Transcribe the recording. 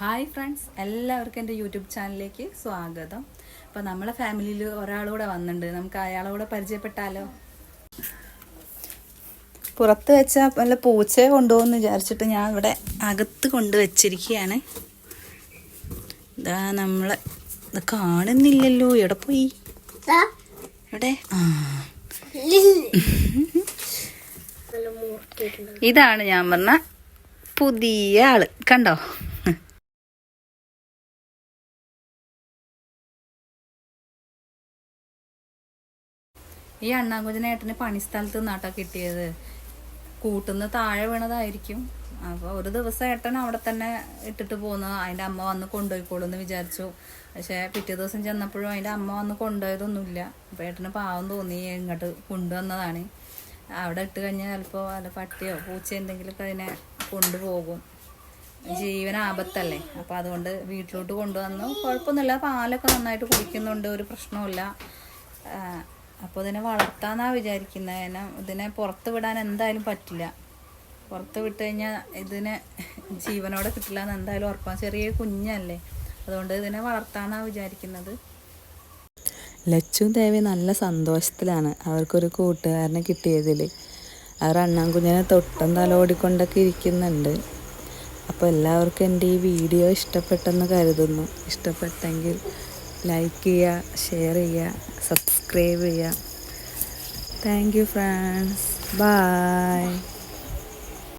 Hi friends എല്ലാവർക്കും എന്റെ YouTube ചാനലിലേക്ക് സ്വാഗതം. അപ്പോൾ നമ്മളെ ഫാമിലിയിൽ ഒരാളൂടെ വന്നിട്ടുണ്ട്. നമുക്ക് അയാളോടെ പരിചയപ്പെട്ടാലോ? പുറത്ത് വെച്ച വല്ല പൂച്ചയെ കൊണ്ടുപോകുമെന്ന് വിചാരിച്ചിട്ട് ഞാൻ ഇവിടെ അകത്ത് കൊണ്ട് വെച്ചിരിക്കുകയാണ്. ഇതാ നമ്മളെ ഇത് കാണുന്നില്ലല്ലോ. എവിടെ പോയി? ഇവിടെ ഇതാണ് ഞാൻ പറഞ്ഞ പുതിയ ആൾ. കണ്ടോ? ഈ അണ്ണാകുജനേട്ടന് പണിസ്ഥലത്ത് നിന്നാട്ടോ കിട്ടിയത്. കൂട്ടുന്ന താഴെ വീണതായിരിക്കും. അപ്പോൾ ഒരു ദിവസം ഏട്ടൻ അവിടെ തന്നെ ഇട്ടിട്ട് പോന്നു. അതിന്റെ അമ്മ വന്ന് കൊണ്ടുപോയിക്കോളൂ എന്ന് വിചാരിച്ചു. പക്ഷേ പിറ്റേ ദിവസം ചെന്നപ്പോഴും അതിന്റെ അമ്മ വന്ന് കൊണ്ടുപോയതൊന്നുമില്ല. അപ്പോൾ ഏട്ടന് പാവം തോന്നി ഇങ്ങോട്ട് കൊണ്ടുവന്നതാണ്. അവിടെ ഇട്ട് കഴിഞ്ഞാൽ ചിലപ്പോൾ അല്ല പട്ടിയോ പൂച്ച എന്തെങ്കിലുമൊക്കെ അതിനെ കൊണ്ടുപോകും. ജീവൻ ആപത്തല്ലേ? അപ്പോൾ അതുകൊണ്ട് വീട്ടിലോട്ട് കൊണ്ടുവന്നു. കുഴപ്പമൊന്നുമില്ല. പാലൊക്കെ നന്നായിട്ട് കുടിക്കുന്നുണ്ട്. ഒരു പ്രശ്നവുമില്ല. അപ്പോൾ ഇതിനെ വളർത്താന്നാ വിചാരിക്കുന്നത് കാരണം ഇതിനെ പുറത്ത് വിടാൻ എന്തായാലും പറ്റില്ല. പുറത്ത് വിട്ട് കഴിഞ്ഞാൽ ഇതിനെ ജീവനോടെ കിട്ടില്ല എന്ന് എന്തായാലും ഉറപ്പാണ് ചെറിയ കുഞ്ഞല്ലേ. അതുകൊണ്ട് ഇതിനെ വളർത്താമെന്നാണ് വിചാരിക്കുന്നത്. ലച്ചും ദേവി നല്ല സന്തോഷത്തിലാണ് അവർക്കൊരു കൂട്ടുകാരനെ കിട്ടിയതിൽ അവർ അണ്ണാൻകുഞ്ഞിനെ തൊട്ടും തലോടിക്കൊണ്ടൊക്കെ ഇരിക്കുന്നുണ്ട്. അപ്പോൾ എല്ലാവർക്കും എന്റെ ഈ വീഡിയോ ഇഷ്ടപ്പെട്ടെന്ന് കരുതുന്നു. ഇഷ്ടപ്പെട്ടെങ്കിൽ ലൈക്ക് ചെയ്യുക ഷെയർ ചെയ്യുക സബ്സ്ക്രൈബ് ചെയ്യുക. Thank you friends bye